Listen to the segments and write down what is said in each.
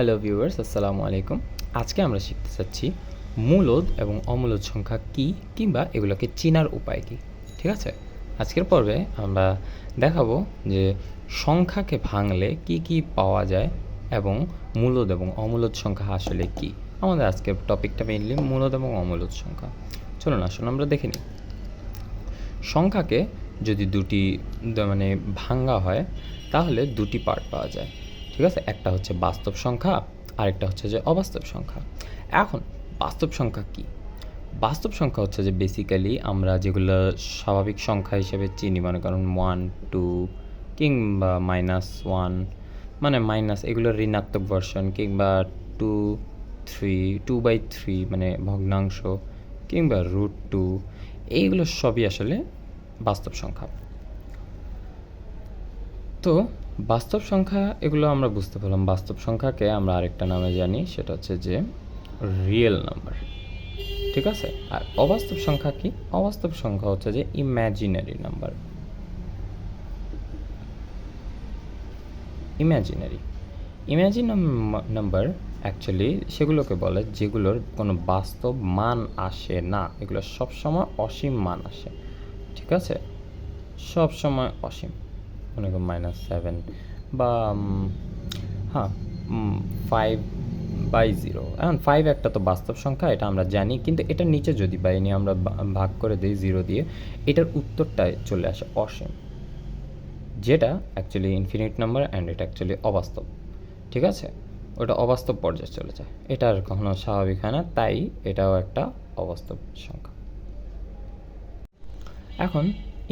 Hello viewers আসসালামু আলাইকুম। আজকে আমরা শিখতে চাচ্ছি মূলদ এবং অমূলদ সংখ্যা কি কিংবা এগুলোকে চেনার উপায় কি, ঠিক আছে? আজকের পর্বে আমরা দেখাবো যে সংখ্যাকে ভাঙলে কি কি পাওয়া যায় এবং মূলদ এবং অমূলদ সংখ্যা আসলে কি। আমাদের আজকের টপিকটা মেইনলি মূলদ এবং অমূলদ সংখ্যা। চলুন, আসুন আমরা দেখে নিই। সংখ্যাকে যদি দুটি মানে ভাঙ্গা হয়, তাহলে দুটি পার্ট পাওয়া যায়। ঠিক আছে? একটা হচ্ছে বাস্তব সংখ্যা, আরেকটা হচ্ছে যে অবাস্তব সংখ্যা। এখন, বাস্তব সংখ্যা কি? বাস্তব সংখ্যা হচ্ছে যে বেসিক্যালি আমরা যেগুলো স্বাভাবিক সংখ্যা হিসেবে চিনি, মনে করুন ওয়ান টু কিংবা মাইনাস ওয়ান মানে মাইনাস এগুলোর ঋণাত্মক ভার্সন কিংবা two three two by three মানে ভগ্নাংশ, কিংবা রুট টু এইগুলো সবই আসলে বাস্তব সংখ্যা। তো বাস্তব সংখ্যা, এগুলো আমরা বুঝতে পারলাম। বাস্তব সংখ্যাকে আমরা আরেকটা নামে জানি, সেটা হচ্ছে যে রিয়েল নাম্বার ঠিক আছে? আর অবাস্তব সংখ্যা কি? অবাস্তব সংখ্যা হচ্ছে যে imaginary number imaginary imagine number actually সেগুলোকে বলে যেগুলোর কোনো বাস্তব মান আসে না। এগুলো সবসময় অসীম মান আসে। ঠিক আছে? সবসময় অসীম। মনে করুন মাইনাস সেভেন বা হ্যাঁ ফাইভ বাই জিরো এখন ফাইভ একটা তো বাস্তব সংখ্যা, এটা আমরা জানি, কিন্তু এটার নিচে যদি বাইনি আমরা ভাগ করে দিই জিরো দিয়ে, এটার উত্তরটায় চলে আসে অসীম, যেটা অ্যাকচুয়ালি ইনফিনিট নাম্বার অ্যান্ড এটা অ্যাকচুয়ালি অবাস্তব, ঠিক আছে? ওটা অবাস্তব পর্যায়ে চলে যায়। এটা আর কখনো স্বাভাবিক হয় না, তাই এটাও একটা অবাস্তব সংখ্যা। এখন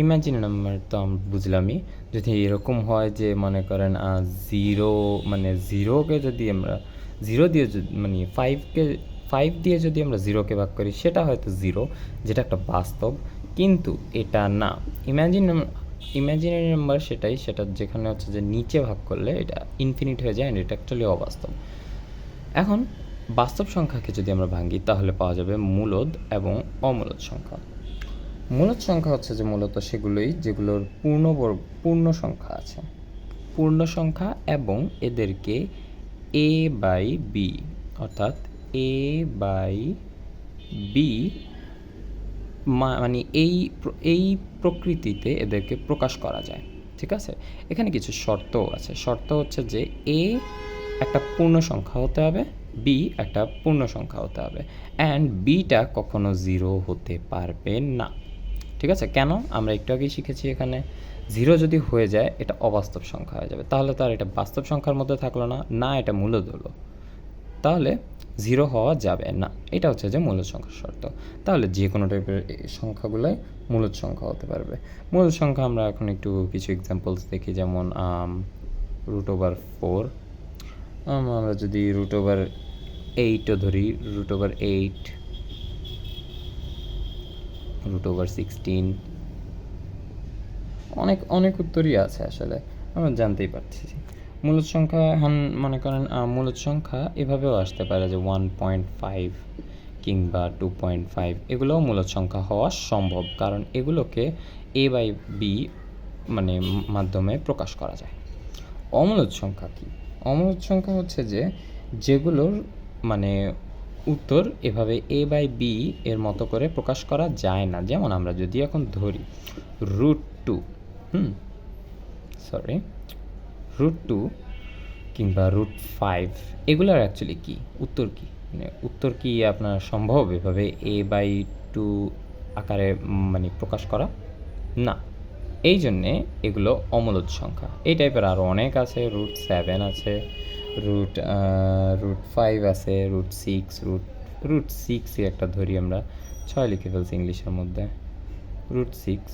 ইমাজিন নাম্বার তো আমরা বুঝলামই। যদি এরকম হয় যে মনে করেন জিরো মানে জিরোকে যদি আমরা জিরো দিয়ে যদি মানে ফাইভকে ফাইভ দিয়ে যদি আমরা জিরোকে ভাগ করি, সেটা হয়তো জিরো যেটা একটা বাস্তব। কিন্তু এটা না। ইমাজিন ইমাজিনারি নাম্বার সেটাই, সেটা যেখানে হচ্ছে যে নিচে ভাগ করলে এটা ইনফিনিট হয়ে যায় এটা অ্যাকচুয়ালি অবাস্তব। এখন বাস্তব সংখ্যাকে যদি আমরা ভাঙি, তাহলে পাওয়া যাবে মূলদ এবং অমূলদ সংখ্যা। মূলদ সংখ্যা হচ্ছে যে মূলত সেগুলোই যেগুলোর পূর্ণবর্গ পূর্ণ সংখ্যা আছে। পূর্ণ সংখ্যা এবং এদেরকে এ বাই বি অর্থাৎ এ বাই বি মানে এই এই প্রকৃতিতে এদেরকে প্রকাশ করা যায়, ঠিক আছে? এখানে কিছু শর্তও আছে। শর্ত হচ্ছে যে এ একটা পূর্ণ সংখ্যা হতে হবে বি একটা পূর্ণ সংখ্যা হতে হবে। অ্যান্ড বিটা কখনো জিরো হতে পারবে না। ঠিক আছে? কেন? আমরা একটু আগেই শিখেছি এখানে জিরো যদি হয়ে যায়, এটা অবাস্তব সংখ্যা হয়ে যাবে। তাহলে তার এটা বাস্তব সংখ্যার মধ্যে থাকল না না এটা মূলদ হলো তাহলে জিরো হওয়া যাবে না। এটা হচ্ছে যে মূলদ সংখ্যার শর্ত। তাহলে যে কোনো টাইপের সংখ্যাগুলোই মূলদ সংখ্যা হতে পারবে। মূলদ সংখ্যা আমরা এখন একটু কিছু এক্সাম্পলস দেখি, যেমন রুট ওভার ফোর আমরা যদি রুট ওভার এইটও ধরি root over eight root over sixteen অনেক অনেক উত্তরই আছে আসলে, আমরা জানতেই পারছি। মূলত সংখ্যা এখন মনে করেন মূলত সংখ্যা এভাবেও আসতে পারে যে ওয়ান পয়েন্ট ফাইভ কিংবা টু পয়েন্ট ফাইভ এগুলোও মূলত সংখ্যা হওয়া সম্ভব, কারণ এগুলোকে এ বাই বি মানে মাধ্যমে প্রকাশ করা যায়। অমূলত সংখ্যা কি? অমূলত সংখ্যা হচ্ছে যে, যেগুলোর মানে উত্তর এভাবে এ বাই বি এর মতো করে প্রকাশ করা যায় না। যেমন আমরা যদি এখন ধরি root two hmm sorry root two কিংবা রুট ফাইভ এগুলোর অ্যাকচুয়ালি কি? উত্তর কি? মানে উত্তর কি আপনার সম্ভব এভাবে এ বাই টু আকারে মানে প্রকাশ করা? না। এই জন্যে এগুলো অমূলদ সংখ্যা। এই টাইপের আরও অনেক আছে রুট সেভেন আছে রুট রুট ফাইভ আছে রুট সিক্স রুট রুট সিক্সই একটা ধরি আমরা, ছয় লিখে ফেলছি ইংলিশের মধ্যে রুট সিক্স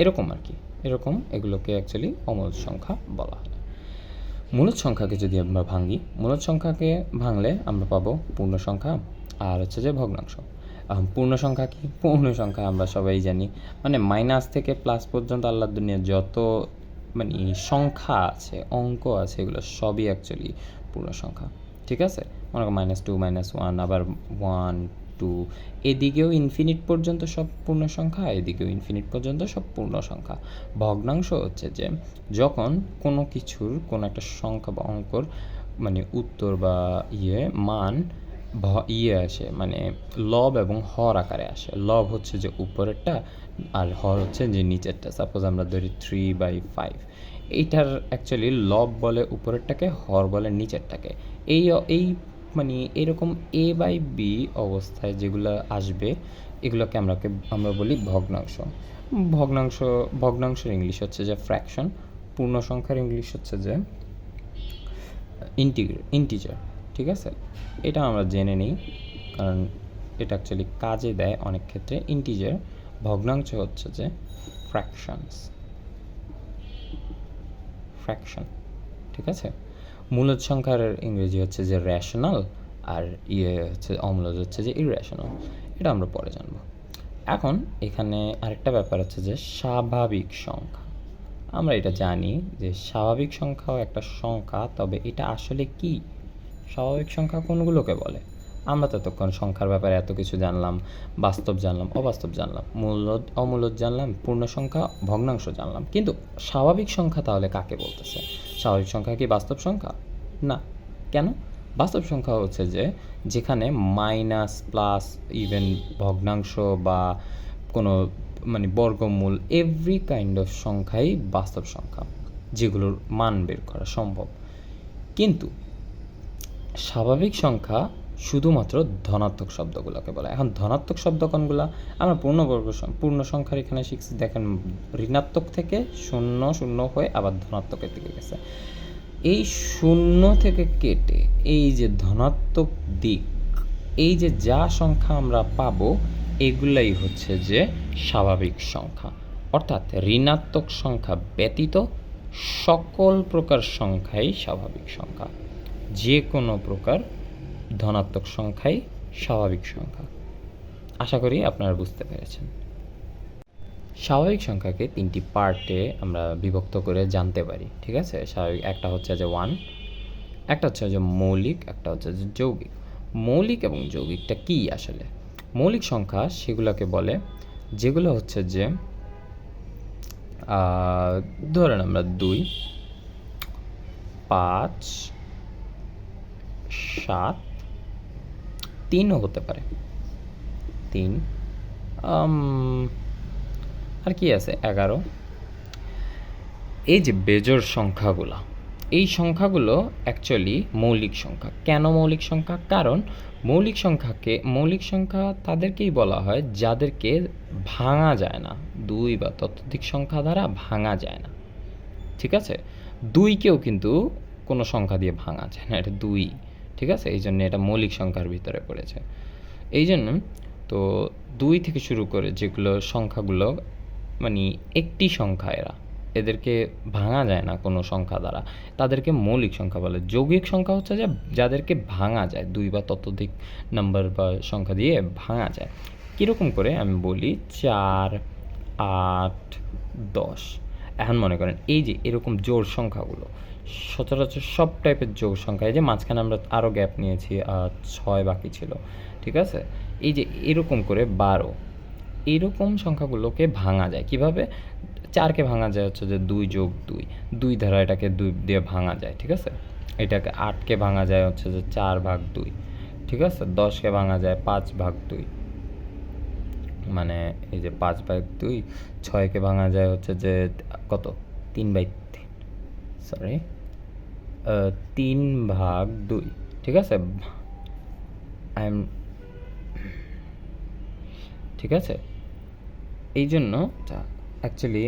এরকম আর কি, এরকম এগুলোকে অ্যাকচুয়ালি অমূলদ সংখ্যা বলা হয়। মূলদ সংখ্যাকে যদি আমরা ভাঙি মূলদ সংখ্যাকে ভাঙলে আমরা পাবো পূর্ণ সংখ্যা আর হচ্ছে যে ভগ্নাংশ। এখন পূর্ণ সংখ্যা কি? পূর্ণ সংখ্যা আমরা সবাই জানি মানে মাইনাস থেকে প্লাস পর্যন্ত আল্লাহ দুনিয়া যত মানে সংখ্যা আছে, অঙ্ক আছে, এগুলো সবই অ্যাকচুয়ালি পূর্ণ সংখ্যা, ঠিক আছে? মনে করো মাইনাস টু মাইনাস ওয়ান আবার ওয়ান টু এদিকেও ইনফিনিট পর্যন্ত সব পূর্ণ সংখ্যা, এদিকেও ইনফিনিট পর্যন্ত সব পূর্ণ সংখ্যা। ভগ্নাংশ হচ্ছে যে, যখন কোনো কিছুর কোনো একটা সংখ্যা বা অঙ্কর মানে উত্তর বা ইয়ে মান ভ- ইয়ে আসে মানে লব এবং হর আকারে আসে। লব হচ্ছে যে উপরেরটা আর হর হচ্ছে যে নিচেরটা। সাপোজ আমরা ধরি থ্রি বাই ফাইভ এইটার অ্যাকচুয়ালি লব বলে উপরেরটাকে হর বলে নিচেরটাকে। এই এই মানে এরকম এ বাই বি অবস্থায় যেগুলো আসবে, এগুলোকে আমরা আমরা বলি ভগ্নাংশ। ভগ্নাংশ, ভগ্নাংশের ইংলিশ হচ্ছে যে ফ্র্যাকশন পূর্ণ সংখ্যার ইংলিশ হচ্ছে যে ইন্টিজার ঠিক আছে? এটা আমরা জেনে নিই, কারণ এটা অ্যাকচুয়ালি কাজে দেয় অনেক ক্ষেত্রে। ইন্টিজার ভগ্নাংশ হচ্ছে যে ফ্র্যাকশনস ফ্র্যাকশন ঠিক আছে? মূলদ সংখ্যার ইংরেজি হচ্ছে যে রেশনাল আর ইয়ে হচ্ছে, অমূলদ হচ্ছে যে ইরেশনাল এটা আমরা পরে জানব। এখন এখানে আরেকটা ব্যাপার হচ্ছে যে স্বাভাবিক সংখ্যা। আমরা এটা জানি যে স্বাভাবিক সংখ্যাও একটা সংখ্যা, তবে এটা আসলে কি? স্বাভাবিক সংখ্যা কোনগুলোকে বলে? আমরা ততক্ষণ সংখ্যার ব্যাপারে এত কিছু জানলাম, বাস্তব জানলাম, অবাস্তব জানলাম, মূলদ, অমূলদ জানলাম, পূর্ণ সংখ্যা, ভগ্নাংশ জানলাম। কিন্তু স্বাভাবিক সংখ্যা তাহলে কাকে বলতেছে? স্বাভাবিক সংখ্যা কি বাস্তব সংখ্যা? না। কেন? বাস্তব সংখ্যা হচ্ছে যে যেখানে মাইনাস, প্লাস, ইভেন ভগ্নাংশ বা কোনো মানে বর্গমূল, এভরি কাইন্ড অফ সংখ্যাই বাস্তব সংখ্যা, যেগুলোর মান বের করা সম্ভব। কিন্তু স্বাভাবিক সংখ্যা শুধুমাত্র ধনাত্মক শব্দগুলোকে বলে। এখন ধনাত্মক শব্দ কোনগুলো আমরা পূর্ণবর্গ পূর্ণ সংখ্যার এখানে শিখছি। দেখেন ঋণাত্মক থেকে শূন্য শূন্য হয়ে আবার ধনাত্মকের দিকে গেছে। এই শূন্য থেকে কেটে এই যে ধনাত্মক দিক, এই যে যা সংখ্যা আমরা পাবো, এগুলাই হচ্ছে যে স্বাভাবিক সংখ্যা। অর্থাৎ ঋণাত্মক সংখ্যা ব্যতীত সকল প্রকার সংখ্যাই স্বাভাবিক সংখ্যা। যে কোনো প্রকার ধনাত্মক সংখ্যাই স্বাভাবিক সংখ্যা। আশা করি আপনারা বুঝতে পেরেছেন। স্বাভাবিক সংখ্যাকে তিনটি পার্টে আমরা বিভক্ত করে জানতে পারি, ঠিক আছে? স্বাভাবিক, একটা হচ্ছে যে ওয়ান একটা হচ্ছে যে মৌলিক, একটা হচ্ছে যে যৌগিক। মৌলিক এবং যৌগিকটা কি আসলে? মৌলিক সংখ্যা সেগুলোকে বলে, যেগুলো হচ্ছে যে ধরেন আমরা দুই, পাঁচ সাত, তিনও হতে পারে। তিন আর কি আছে? এগারো। এই যে বেজোর সংখ্যাগুলো, এই সংখ্যাগুলো অ্যাকচুয়ালি মৌলিক সংখ্যা। কেন মৌলিক সংখ্যা? কারণ মৌলিক সংখ্যাকে, মৌলিক সংখ্যা তাদেরকেই বলা হয় যাদেরকে ভাঙা যায় না। দুই বা ততোধিক সংখ্যা দ্বারা ভাঙা যায় না। ঠিক আছে? দুইকেও কিন্তু কোনো সংখ্যা দিয়ে ভাঙা যায় না। এটা দুই। ঠিক আছে? এই জন্য এটা মৌলিক সংখ্যার ভিতরে পড়েছে। এই জন্য তো দুই থেকে শুরু করে যেগুলো সংখ্যাগুলো মানে একটি সংখ্যা এরা, এদেরকে ভাঙা যায় না কোনো সংখ্যা দ্বারা। তাদেরকে মৌলিক সংখ্যা বলে। যৌগিক সংখ্যা হচ্ছে যে যাদেরকে ভাঙা যায়, দুই বা ততোধিক নাম্বার বা সংখ্যা দিয়ে ভাঙা যায়। কীরকম করে? আমি বলি চার, আট, দশ। এখন মনে করেন এই যে এরকম জোর সংখ্যাগুলো সচরাচর সব টাইপের যোগ সংখ্যা, এই যে মাঝখানে আমরা আরও গ্যাপ নিয়েছি ছয় বাকি ছিল, ঠিক আছে? এই যে এরকম করে বারো, এরকম সংখ্যাগুলোকে ভাঙা যায়। কীভাবে? চারকে ভাঙা যায় হচ্ছে যে দুই যোগ দুই দুই ধারা এটাকে দুই দিয়ে ভাঙা যায়, ঠিক আছে? এটাকে আটকে ভাঙা যায় হচ্ছে যে চার ভাগ দুই, ঠিক আছে? দশকে ভাঙা যায় পাঁচ ভাগ দুই মানে এই যে পাঁচ বাই দুই, ছয়কে ভাঙা যায় হচ্ছে যে কত? তিন বাই তিন সরি তিন ভাগ দুই ঠিক আছে? আই এম ঠিক আছে? এই জন্য অ্যাকচুয়ালি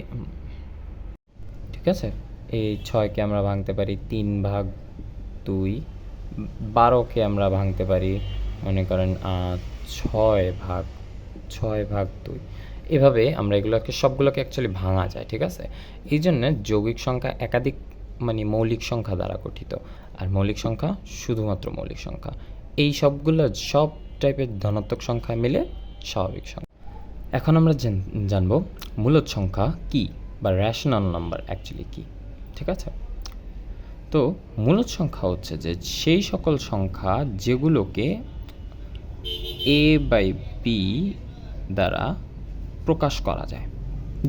ঠিক আছে? এই ছয়কে আমরা ভাঙতে পারি তিন ভাগ দুই বারোকে আমরা ভাঙতে পারি মনে করেন ছয় ভাগ ছয় ভাগ দুই। এভাবে আমরা এগুলোকে সবগুলোকে অ্যাকচুয়ালি ভাঙা যায় ঠিক আছে? এই জন্য যৌগিক সংখ্যা একাধিক মানে মৌলিক সংখ্যা দ্বারা গঠিত। আর মৌলিক সংখ্যা শুধুমাত্র মৌলিক সংখ্যা। এই সবগুলো সব টাইপের ধনাত্মক সংখ্যা মিলে স্বাভাবিক সংখ্যা। এখন আমরা জানব মূলদ সংখ্যা কি বা র্যাশনাল নাম্বার অ্যাকচুয়ালি কি, ঠিক আছে? তো মূলত সংখ্যা হচ্ছে যে সেই সকল সংখ্যা যেগুলোকে এ বাই বি দ্বারা প্রকাশ করা যায়।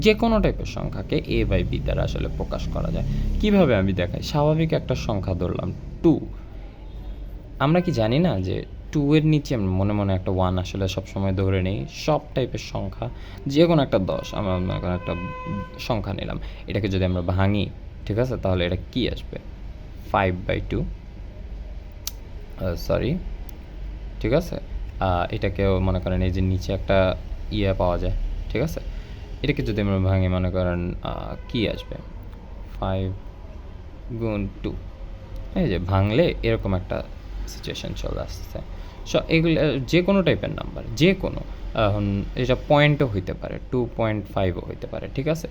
যে কোনো টাইপের সংখ্যাকে এ বাই বি দ্বারা আসলে প্রকাশ করা যায়। কীভাবে আমি দেখাই? স্বাভাবিক একটা সংখ্যা ধরলাম টু আমরা কি জানি না যে টু এর নিচে মনে মনে একটা ওয়ান আসলে সবসময় ধরে নেই। সব টাইপের সংখ্যা যে কোনো একটা দশ, আমরা করেন একটা সংখ্যা নিলাম। এটাকে যদি আমরা ভাঙি, ঠিক আছে? তাহলে এটা কি আসবে? ফাইভ বাই টু সরি ঠিক আছে? এটাকেও মনে করেন এই যে নিচে একটা ইয়ে পাওয়া যায়, ঠিক আছে? এটাকে যদি আমরা ভাঙি, মনে করেন কি আসবে? ফাইভ গুণ টু এই যে, ভাঙলে এরকম একটা সিচুয়েশন চলে আসছে। সো এগুলো, যে কোনো টাইপের নাম্বার যে কোনো, এখন এটা পয়েন্টও হইতে পারে টু পয়েন্ট ফাইভও হইতে পারে, ঠিক আছে?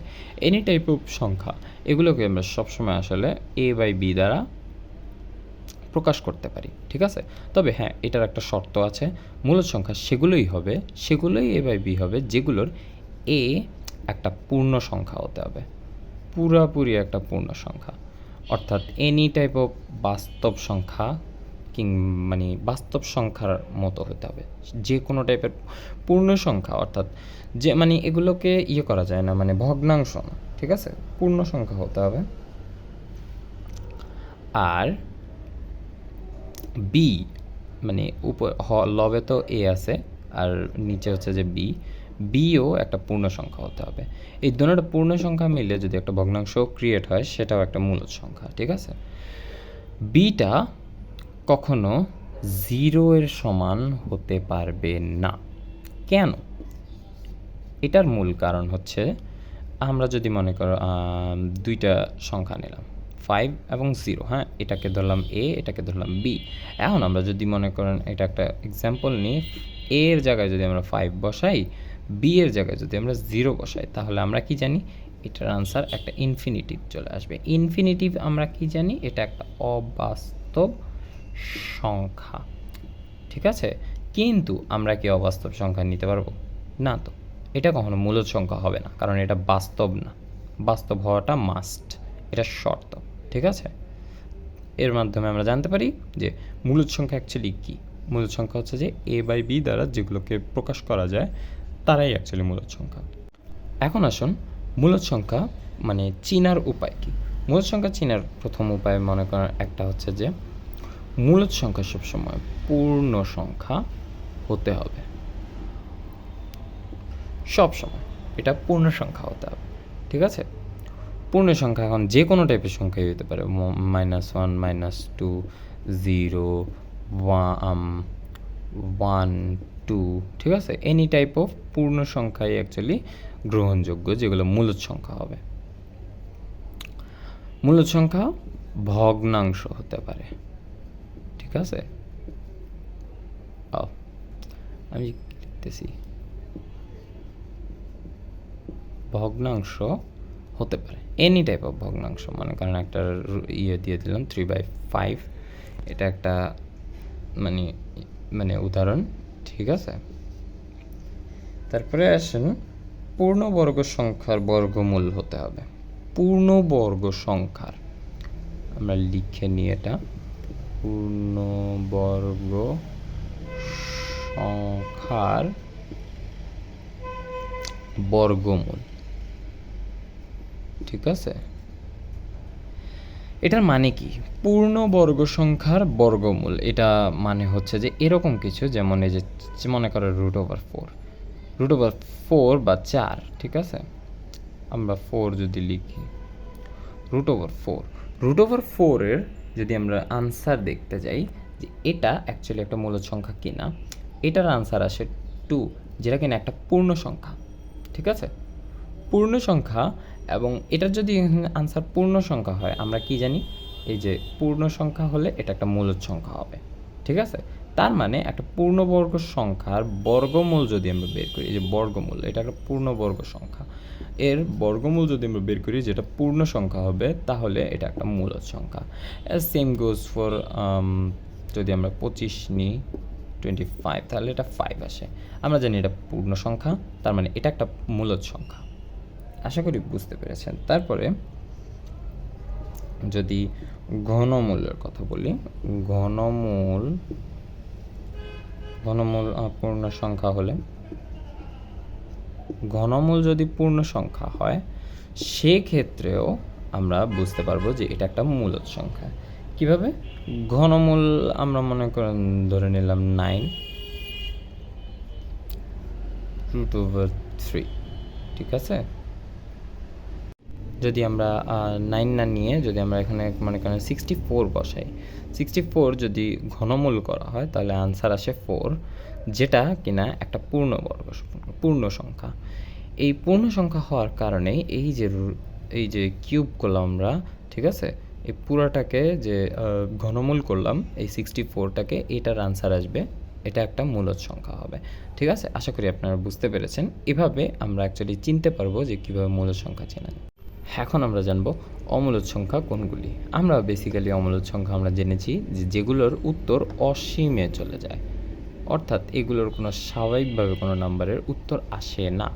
এনি টাইপ অফ সংখ্যা, এগুলোকে আমরা সবসময় আসলে এ বাই বি দ্বারা প্রকাশ করতে পারি, ঠিক আছে? তবে হ্যাঁ এটার একটা শর্ত আছে। মূলত সংখ্যা সেগুলোই হবে, সেগুলোই এ বাই বি হবে, যেগুলোর এ একটা পূর্ণ সংখ্যা হতে হবে। পুরাপুরি একটা পূর্ণ সংখ্যা। অর্থাৎ এনি টাইপ অফ বাস্তব সংখ্যা কিং মানে বাস্তব সংখ্যার মতো হতে হবে। যে কোনো টাইপের পূর্ণ সংখ্যা, অর্থাৎ যে মানে এগুলোকে ইয়ে করা যায় না মানে ভগ্নাংশ না, ঠিক আছে? পূর্ণ সংখ্যা হতে হবে। আর বি মানে উপর হ- লবে তো এ আছে, আর নিচে হচ্ছে যে বি বিও একটা পূর্ণ সংখ্যা হতে হবে। এই দুটোটা পূর্ণ সংখ্যা মিলে যদি একটা ভগ্নাংশ ক্রিয়েট হয়, সেটাও একটা মূলত সংখ্যা, ঠিক আছে? বিটা কখনো জিরো এর সমান হতে পারবে না। কেন? এটার মূল কারণ হচ্ছে, আমরা যদি মনে করো দুইটা সংখ্যা নিলাম ফাইভ এবং জিরো হ্যাঁ? এটাকে ধরলাম এ এটাকে ধরলাম বি এখন আমরা যদি মনে করেন, এটা একটা এক্সাম্পল নিই এর জায়গায় যদি আমরা ফাইভ বসাই বি এর জায়গায় যদি আমরা জিরো বসাই, তাহলে আমরা কি জানি? এটার আনসার একটা ইনফিনিটিভ চলে আসবে। ইনফিনিটিভ আমরা কি জানি? এটা একটা অবাস্তব সংখ্যা। ঠিক আছে? কিন্তু আমরা কি অবাস্তব সংখ্যা নিতে পারব? না তো। এটা কখনো মূলত সংখ্যা হবে না, কারণ এটা বাস্তব না। বাস্তব হওয়াটা মাস্ট এটা শর্ত। ঠিক আছে? এর মাধ্যমে আমরা জানতে পারি যে মূলত সংখ্যা অ্যাকচুয়ালি কী? মূলত সংখ্যা হচ্ছে যে এ বাই বি দ্বারা যেগুলোকে প্রকাশ করা যায় তারাই অ্যাকচুয়ালি মূলত সংখ্যা। এখন আসুন মূলত সংখ্যা মানে চিনার উপায় কি? মূলত সংখ্যা চিনার প্রথম উপায় মনে করেন একটা হচ্ছে যে, মূলত সংখ্যা সবসময় পূর্ণ সংখ্যা হতে হবে। সব সময় এটা পূর্ণ সংখ্যা হতে হবে, ঠিক আছে? পূর্ণ সংখ্যা এখন যে কোনো টাইপের সংখ্যাই হতে পারে minus one minus two zero one two ঠিক আছে? এনি টাইপ অফ পূর্ণ সংখ্যাই অ্যাকচুয়ালি গ্রহণযোগ্য, যেগুলো মূলত সংখ্যা হবে। মূলত সংখ্যা ভগ্নাংশ হতে পারে। ঠিক আছে? আমি লিখতেছি। ভগ্নাংশ হতে পারে। এনি টাইপ অফ ভগ্নাংশ, মনে করেন একটা ইয়ে দিয়ে দিলাম থ্রি বাই ফাইভ এটা একটা মানে মানে উদাহরণ। ঠিক আছে? তারপরে আসেন, পূর্ণবর্গ সংখ্যার বর্গমূল হতে হবে। পূর্ণবর্গ সংখ্যার, আমরা লিখে নিই এটা। পূর্ণবর্গ সংখ্যার বর্গমূল। ঠিক আছে? এটার মানে কি? পূর্ণবর্গ সংখ্যার বর্গমূল। এটা মানে হচ্ছে যে এরকম কিছু যেমন এই যে মনে করো root over four root over four বা চার, ঠিক আছে? আমরা ফোর যদি লিখি root over four root over ফোরের যদি আমরা আনসার দেখতে যাই, যে এটা অ্যাকচুয়ালি একটা মূলত সংখ্যা কিনা, এটার আনসার আসে টু যেটা কিনা একটা পূর্ণ সংখ্যা, ঠিক আছে? পূর্ণ সংখ্যা এবং এটার যদি আনসার পূর্ণ সংখ্যা হয়, আমরা কি জানি? এই যে পূর্ণ সংখ্যা হলে এটা একটা মূলত সংখ্যা হবে, ঠিক আছে? তার মানে একটা পূর্ণবর্গ সংখ্যার বর্গমূল যদি আমরা বের করি, এই যে বর্গমূল, এটা একটা পূর্ণবর্গ সংখ্যা। এর বর্গমূল যদি আমরা বের করি, যেটা পূর্ণ সংখ্যা হবে, তাহলে এটা একটা মূলত সংখ্যা। সেম গোজ ফর যদি আমরা পঁচিশ নিই টোয়েন্টি ফাইভ তাহলে এটা ফাইভ আসে। আমরা জানি এটা পূর্ণ সংখ্যা, তার মানে এটা একটা মূলত সংখ্যা। আশা করি বুঝতে পেরেছেন। তারপরে যদি ঘনমূলের কথা বলি, ঘনমূল ঘনমূল পূর্ণ সংখ্যা হলে ঘনমূল যদি পূর্ণ সংখ্যা হয়, সেক্ষেত্রেও আমরা বুঝতে পারব যে এটা একটা মূলত সংখ্যা। কীভাবে? ঘনমূল আমরা মনে করেন ধরে নিলাম নাইন রুট ওভার থ্রি ঠিক আছে? যদি আমরা নাইন না নিয়ে যদি আমরা এখানে মনে করেন সিক্সটি ফোর বসাই সিক্সটি ফোর যদি ঘনমূল করা হয়, তাহলে আনসার আসে ফোর যেটা কিনা একটা পূর্ণ পূর্ণবর্গ, পূর্ণ সংখ্যা। এই পূর্ণ সংখ্যা হওয়ার কারণে এই যে এই যে কিউব করলাম আমরা, ঠিক আছে? এই পুরাটাকে যে ঘনমূল করলাম, এই সিক্সটি ফোরটাকে এটার আনসার আসবে, এটা একটা মূলত সংখ্যা হবে। ঠিক আছে? আশা করি আপনারা বুঝতে পেরেছেন। এভাবে আমরা অ্যাকচুয়ালি চিনতে পারব যে কীভাবে মূলত সংখ্যা চেনা এখন আমরা জানব অমূলদ সংখ্যা কোনগুলি? আমরা বেসিক্যালি অমূলদ সংখ্যা আমরা জেনেছি যে যেগুলোর উত্তর অসীমে চলে যায়। অর্থাৎ এগুলোর কোনো স্বাভাবিকভাবে কোনো নাম্বারের উত্তর আসে না।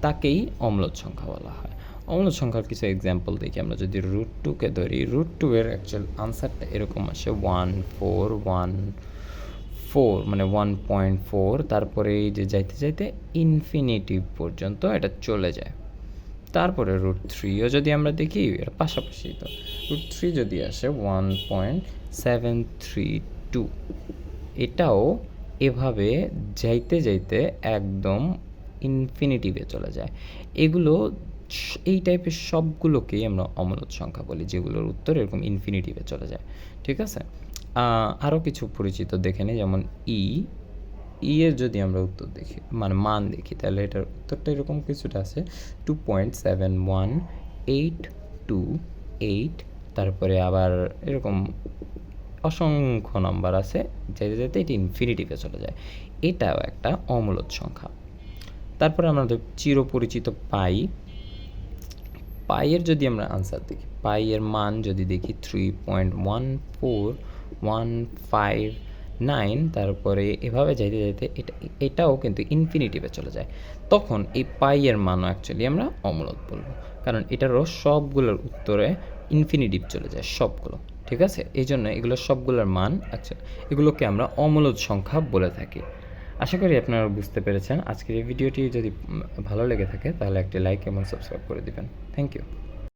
তাকেই অম্লদ সংখ্যা বলা হয়। অম্লদ সংখ্যার কিছু এক্সাম্পল দেখি আমরা। যদি রুট টুকে ধরি রুট টু এর অ্যাকচুয়াল আনসারটা এরকম আসে। ওয়ান ফোর ওয়ান ফোর মানে ওয়ান পয়েন্ট ফোর তারপরে এই যে যাইতে যাইতে ইনফিনিটিভ পর্যন্ত এটা চলে যায়। তারপরে রুট থ্রিও যদি আমরা দেখি এটা পাশাপাশি তো রুট থ্রি যদি আসে one point seven three two এটাও এভাবে যাইতে যাইতে একদম ইনফিনিটিভে চলে যায়। এগুলো এই টাইপের সবগুলোকেই আমরা অমূলদ সংখ্যা বলি, যেগুলোর উত্তর এরকম ইনফিনিটিভে চলে যায়। ঠিক আছে? আরও কিছু পরিচিত দেখে নিই, যেমন ই ই এর যদি আমরা উত্তর দেখি মানে মান দেখি, তাহলে এটার উত্তরটা এরকম কিছুটা আছে two point seven one eight two eight তারপরে আবার এরকম অসংখ্য নাম্বার আছে, যেতে যেতে এটি ইনফিনিটিভে চলে যায়। এটাও একটা অমূলত সংখ্যা। তারপরে আমাদের চিরপরিচিত পাই পাইয়ের যদি আমরা আনসার দেখি পাইয়ের মান যদি দেখি three point one four one five nine, তারপরে এভাবে যাইতে যাইতে এটা, এটাও কিন্তু ইনফিনিটিভে চলে যায়। তখন এই পাইয়ের মানও অ্যাকচুয়ালি আমরা অমূলদ বলব। কারণ এটারও সবগুলোর উত্তরে ইনফিনিটিভ চলে যায়, সবগুলো। ঠিক আছে? এই জন্য এগুলো সবগুলোর মান আচ্ছা এগুলোকে আমরা অমূলদ সংখ্যা বলে থাকি। আশা করি আপনারা বুঝতে পেরেছেন। আজকের এই ভিডিওটি যদি ভালো লেগে থাকে তাহলে একটি লাইক এবং সাবস্ক্রাইব করে দিবেন। Thank you